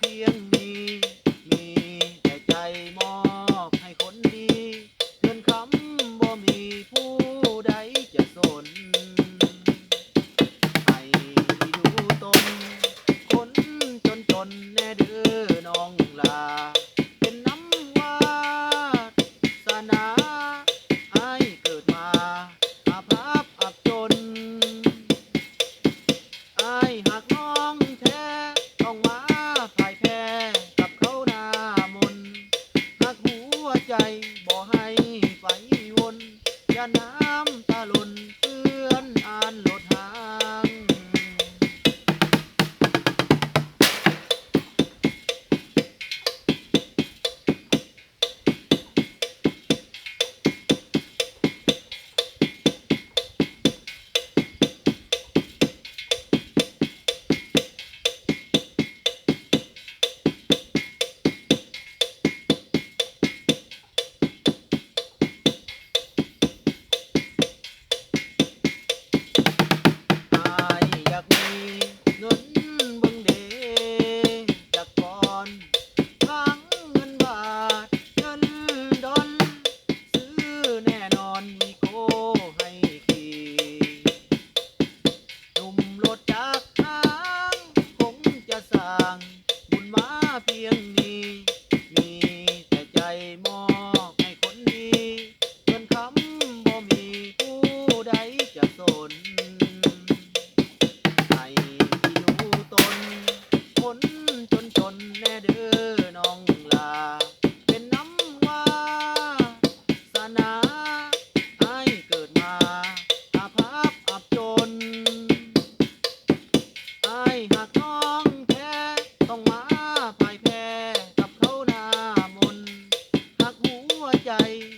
เพียงมีมีแต่ใจมอบให้คนดีเงินคำบ่มีผู้ใดจะสน ให้ดูตนคนจนจนแน่เด้อน้องลา না 马鞭เ যাই